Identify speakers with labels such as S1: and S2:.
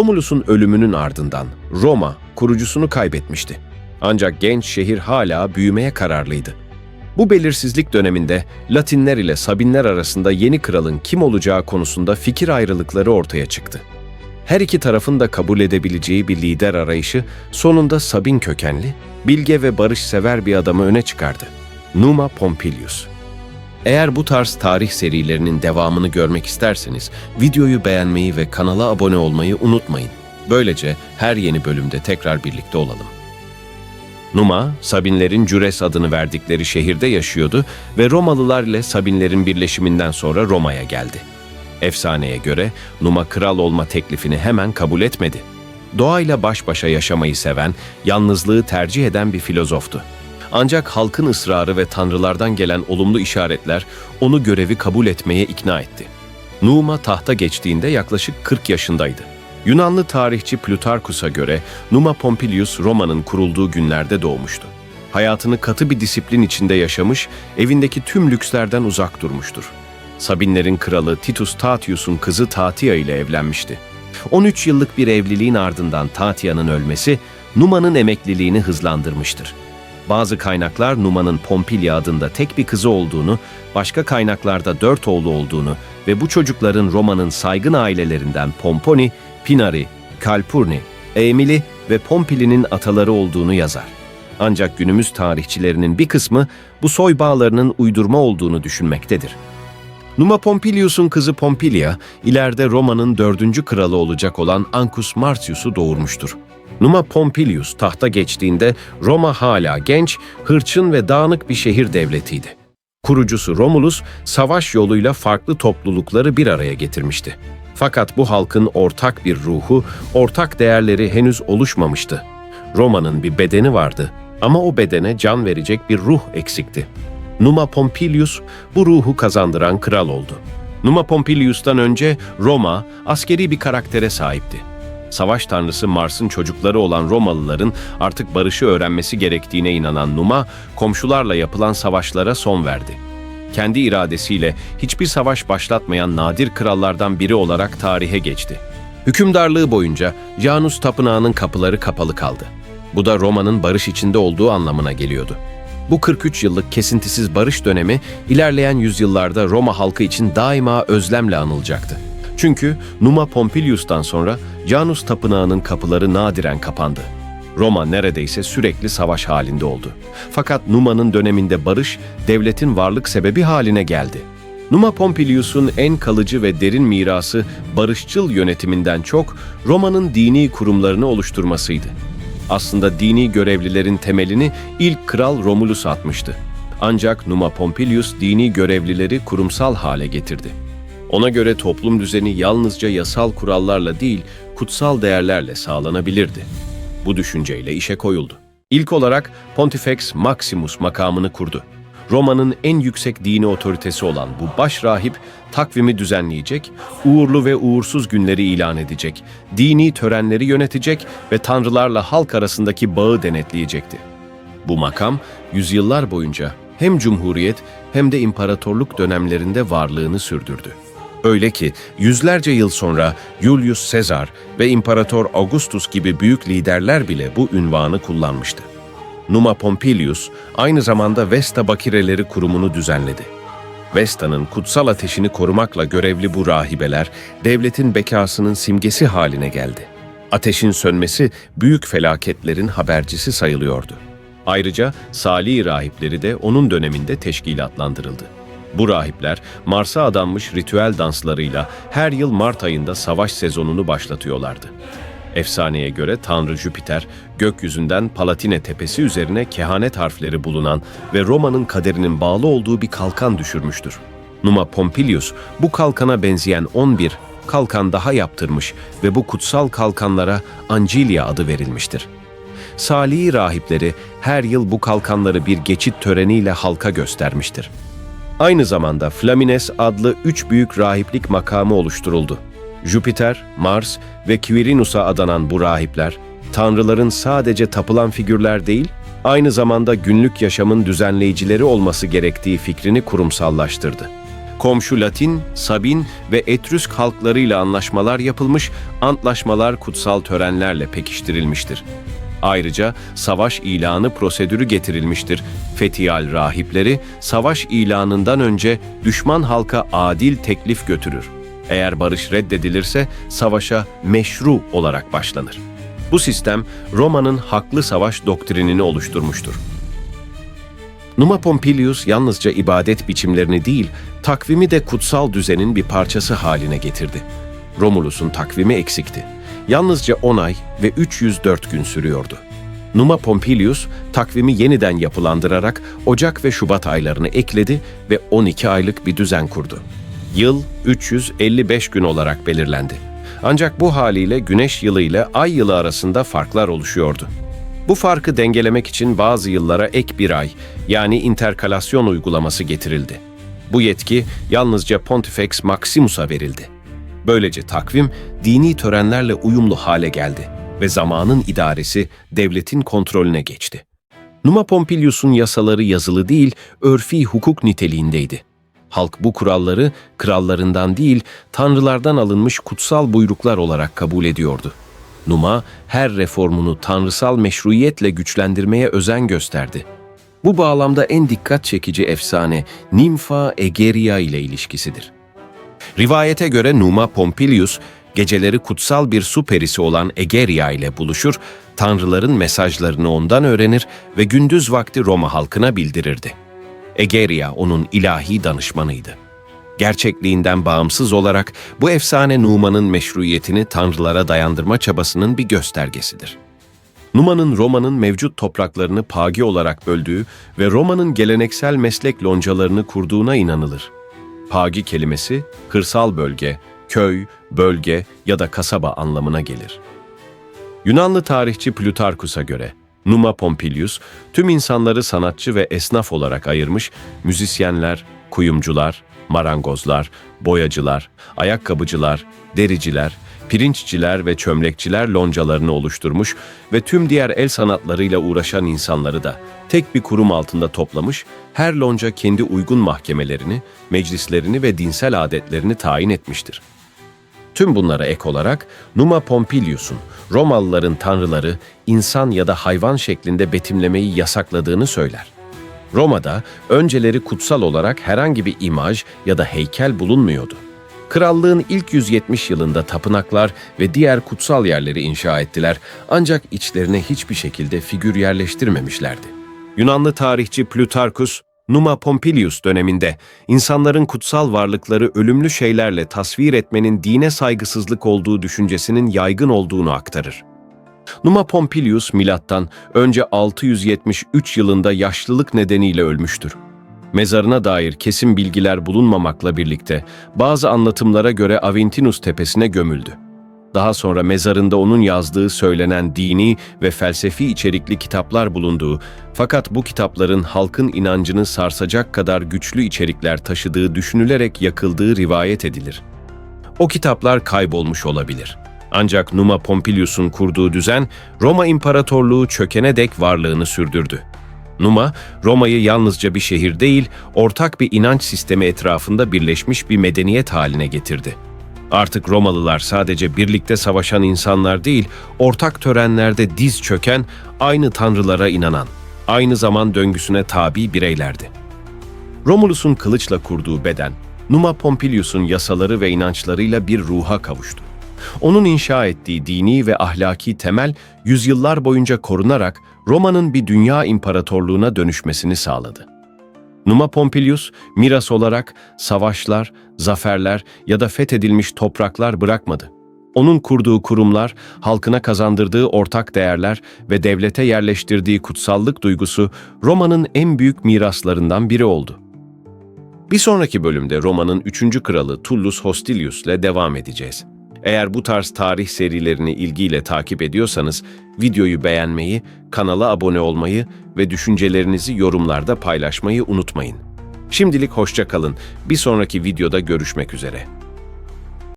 S1: Romulus'un ölümünün ardından Roma kurucusunu kaybetmişti. Ancak genç şehir hala büyümeye kararlıydı. Bu belirsizlik döneminde Latinler ile Sabinler arasında yeni kralın kim olacağı konusunda fikir ayrılıkları ortaya çıktı. Her iki tarafın da kabul edebileceği bir lider arayışı sonunda Sabin kökenli, bilge ve barışsever bir adamı öne çıkardı. Numa Pompilius. Eğer bu tarz tarih serilerinin devamını görmek isterseniz videoyu beğenmeyi ve kanala abone olmayı unutmayın. Böylece her yeni bölümde tekrar birlikte olalım. Numa, Sabinlerin Cüres adını verdikleri şehirde yaşıyordu ve Romalılar ile Sabinlerin birleşiminden sonra Roma'ya geldi. Efsaneye göre Numa kral olma teklifini hemen kabul etmedi. Doğayla baş başa yaşamayı seven, yalnızlığı tercih eden bir filozoftu. Ancak halkın ısrarı ve tanrılardan gelen olumlu işaretler onu görevi kabul etmeye ikna etti. Numa tahta geçtiğinde yaklaşık 40 yaşındaydı. Yunanlı tarihçi Plutarkus'a göre Numa Pompilius Roma'nın kurulduğu günlerde doğmuştu. Hayatını katı bir disiplin içinde yaşamış, evindeki tüm lükslerden uzak durmuştur. Sabinlerin kralı Titus Tatius'un kızı Tatia ile evlenmişti. 13 yıllık bir evliliğin ardından Tatia'nın ölmesi Numa'nın emekliliğini hızlandırmıştır. Bazı kaynaklar Numa'nın Pompilya adında tek bir kızı olduğunu, başka kaynaklarda dört oğlu olduğunu ve bu çocukların Roma'nın saygın ailelerinden Pomponi, Pinari, Calpurni, Emili ve Pompili'nin ataları olduğunu yazar. Ancak günümüz tarihçilerinin bir kısmı bu soy bağlarının uydurma olduğunu düşünmektedir. Numa Pompilius'un kızı Pompilia, ileride Roma'nın dördüncü kralı olacak olan Ancus Marcius'u doğurmuştur. Numa Pompilius tahta geçtiğinde Roma hala genç, hırçın ve dağınık bir şehir devletiydi. Kurucusu Romulus, savaş yoluyla farklı toplulukları bir araya getirmişti. Fakat bu halkın ortak bir ruhu, ortak değerleri henüz oluşmamıştı. Roma'nın bir bedeni vardı ama o bedene can verecek bir ruh eksikti. Numa Pompilius bu ruhu kazandıran kral oldu. Numa Pompilius'tan önce Roma askeri bir karaktere sahipti. Savaş tanrısı Mars'ın çocukları olan Romalıların artık barışı öğrenmesi gerektiğine inanan Numa, komşularla yapılan savaşlara son verdi. Kendi iradesiyle hiçbir savaş başlatmayan nadir krallardan biri olarak tarihe geçti. Hükümdarlığı boyunca Janus Tapınağı'nın kapıları kapalı kaldı. Bu da Roma'nın barış içinde olduğu anlamına geliyordu. Bu 43 yıllık kesintisiz barış dönemi ilerleyen yüzyıllarda Roma halkı için daima özlemle anılacaktı. Çünkü Numa Pompilius'tan sonra Janus Tapınağı'nın kapıları nadiren kapandı. Roma neredeyse sürekli savaş halinde oldu. Fakat Numa'nın döneminde barış, devletin varlık sebebi haline geldi. Numa Pompilius'un en kalıcı ve derin mirası barışçıl yönetiminden çok Roma'nın dini kurumlarını oluşturmasıydı. Aslında dini görevlilerin temelini ilk kral Romulus atmıştı. Ancak Numa Pompilius dini görevlileri kurumsal hale getirdi. Ona göre toplum düzeni yalnızca yasal kurallarla değil, kutsal değerlerle sağlanabilirdi. Bu düşünceyle işe koyuldu. İlk olarak Pontifex Maximus makamını kurdu. Roma'nın en yüksek dini otoritesi olan bu baş rahip takvimi düzenleyecek, uğurlu ve uğursuz günleri ilan edecek, dini törenleri yönetecek ve tanrılarla halk arasındaki bağı denetleyecekti. Bu makam yüzyıllar boyunca hem cumhuriyet hem de imparatorluk dönemlerinde varlığını sürdürdü. Öyle ki yüzlerce yıl sonra Julius Caesar ve İmparator Augustus gibi büyük liderler bile bu ünvanı kullanmıştı. Numa Pompilius aynı zamanda Vesta Bakireleri kurumunu düzenledi. Vesta'nın kutsal ateşini korumakla görevli bu rahibeler devletin bekasının simgesi haline geldi. Ateşin sönmesi büyük felaketlerin habercisi sayılıyordu. Ayrıca Salih rahipleri de onun döneminde teşkilatlandırıldı. Bu rahipler Mars'a adanmış ritüel danslarıyla her yıl Mart ayında savaş sezonunu başlatıyorlardı. Efsaneye göre Tanrı Jüpiter, gökyüzünden Palatine tepesi üzerine kehanet harfleri bulunan ve Roma'nın kaderinin bağlı olduğu bir kalkan düşürmüştür. Numa Pompilius bu kalkana benzeyen 11 kalkan daha yaptırmış ve bu kutsal kalkanlara Ancilia adı verilmiştir. Salih rahipleri her yıl bu kalkanları bir geçit töreniyle halka göstermiştir. Aynı zamanda Flamines adlı üç büyük rahiplik makamı oluşturuldu. Jüpiter, Mars ve Quirinus'a adanan bu rahipler, tanrıların sadece tapılan figürler değil, aynı zamanda günlük yaşamın düzenleyicileri olması gerektiği fikrini kurumsallaştırdı. Komşu Latin, Sabin ve Etrüsk halklarıyla anlaşmalar yapılmış, antlaşmalar kutsal törenlerle pekiştirilmiştir. Ayrıca savaş ilanı prosedürü getirilmiştir. Fetihal rahipleri savaş ilanından önce düşman halka adil teklif götürür. Eğer barış reddedilirse savaşa meşru olarak başlanır. Bu sistem Roma'nın haklı savaş doktrinini oluşturmuştur. Numa Pompilius yalnızca ibadet biçimlerini değil, takvimi de kutsal düzenin bir parçası haline getirdi. Romulus'un takvimi eksikti. Yalnızca 10 ay ve 304 gün sürüyordu. Numa Pompilius takvimi yeniden yapılandırarak Ocak ve Şubat aylarını ekledi ve 12 aylık bir düzen kurdu. Yıl 355 gün olarak belirlendi. Ancak bu haliyle güneş yılı ile ay yılı arasında farklar oluşuyordu. Bu farkı dengelemek için bazı yıllara ek bir ay yani interkalasyon uygulaması getirildi. Bu yetki yalnızca Pontifex Maximus'a verildi. Böylece takvim dini törenlerle uyumlu hale geldi ve zamanın idaresi devletin kontrolüne geçti. Numa Pompilius'un yasaları yazılı değil, örfi hukuk niteliğindeydi. Halk bu kuralları krallarından değil, tanrılardan alınmış kutsal buyruklar olarak kabul ediyordu. Numa her reformunu tanrısal meşruiyetle güçlendirmeye özen gösterdi. Bu bağlamda en dikkat çekici efsane Nimfa Egeria ile ilişkisidir. Rivayete göre Numa Pompilius geceleri kutsal bir su perisi olan Egeria ile buluşur, tanrıların mesajlarını ondan öğrenir ve gündüz vakti Roma halkına bildirirdi. Egeria onun ilahi danışmanıydı. Gerçekliğinden bağımsız olarak bu efsane Numa'nın meşruiyetini tanrılara dayandırma çabasının bir göstergesidir. Numa'nın Roma'nın mevcut topraklarını pagi olarak böldüğü ve Roma'nın geleneksel meslek loncalarını kurduğuna inanılır. Pagi kelimesi kırsal bölge, köy, bölge ya da kasaba anlamına gelir. Yunanlı tarihçi Plutarkus'a göre Numa Pompilius tüm insanları sanatçı ve esnaf olarak ayırmış, müzisyenler, kuyumcular, marangozlar, boyacılar, ayakkabıcılar, dericiler, pirinççiler ve çömlekçiler loncalarını oluşturmuş ve tüm diğer el sanatlarıyla uğraşan insanları da tek bir kurum altında toplamış, her lonca kendi uygun mahkemelerini, meclislerini ve dinsel adetlerini tayin etmiştir. Tüm bunlara ek olarak Numa Pompilius'un Romalıların tanrıları insan ya da hayvan şeklinde betimlemeyi yasakladığını söyler. Roma'da önceleri kutsal olarak herhangi bir imaj ya da heykel bulunmuyordu. Krallığın ilk 170 yılında tapınaklar ve diğer kutsal yerleri inşa ettiler ancak içlerine hiçbir şekilde figür yerleştirmemişlerdi. Yunanlı tarihçi Plutarkus, Numa Pompilius döneminde insanların kutsal varlıkları ölümlü şeylerle tasvir etmenin dine saygısızlık olduğu düşüncesinin yaygın olduğunu aktarır. Numa Pompilius milattan önce 673 yılında yaşlılık nedeniyle ölmüştür. Mezarına dair kesin bilgiler bulunmamakla birlikte bazı anlatımlara göre Aventinus tepesine gömüldü. Daha sonra mezarında onun yazdığı söylenen dini ve felsefi içerikli kitaplar bulunduğu fakat bu kitapların halkın inancını sarsacak kadar güçlü içerikler taşıdığı düşünülerek yakıldığı rivayet edilir. O kitaplar kaybolmuş olabilir. Ancak Numa Pompilius'un kurduğu düzen Roma İmparatorluğu çökene dek varlığını sürdürdü. Numa, Roma'yı yalnızca bir şehir değil, ortak bir inanç sistemi etrafında birleşmiş bir medeniyet haline getirdi. Artık Romalılar sadece birlikte savaşan insanlar değil, ortak törenlerde diz çöken, aynı tanrılara inanan, aynı zaman döngüsüne tabi bireylerdi. Romulus'un kılıçla kurduğu beden, Numa Pompilius'un yasaları ve inançlarıyla bir ruha kavuştu. Onun inşa ettiği dini ve ahlaki temel yüzyıllar boyunca korunarak Roma'nın bir dünya imparatorluğuna dönüşmesini sağladı. Numa Pompilius, miras olarak savaşlar, zaferler ya da fethedilmiş topraklar bırakmadı. Onun kurduğu kurumlar, halkına kazandırdığı ortak değerler ve devlete yerleştirdiği kutsallık duygusu Roma'nın en büyük miraslarından biri oldu. Bir sonraki bölümde Roma'nın 3. kralı Tullus Hostilius ile devam edeceğiz. Eğer bu tarz tarih serilerini ilgiyle takip ediyorsanız videoyu beğenmeyi, kanala abone olmayı ve düşüncelerinizi yorumlarda paylaşmayı unutmayın. Şimdilik hoşça kalın. Bir sonraki videoda görüşmek üzere.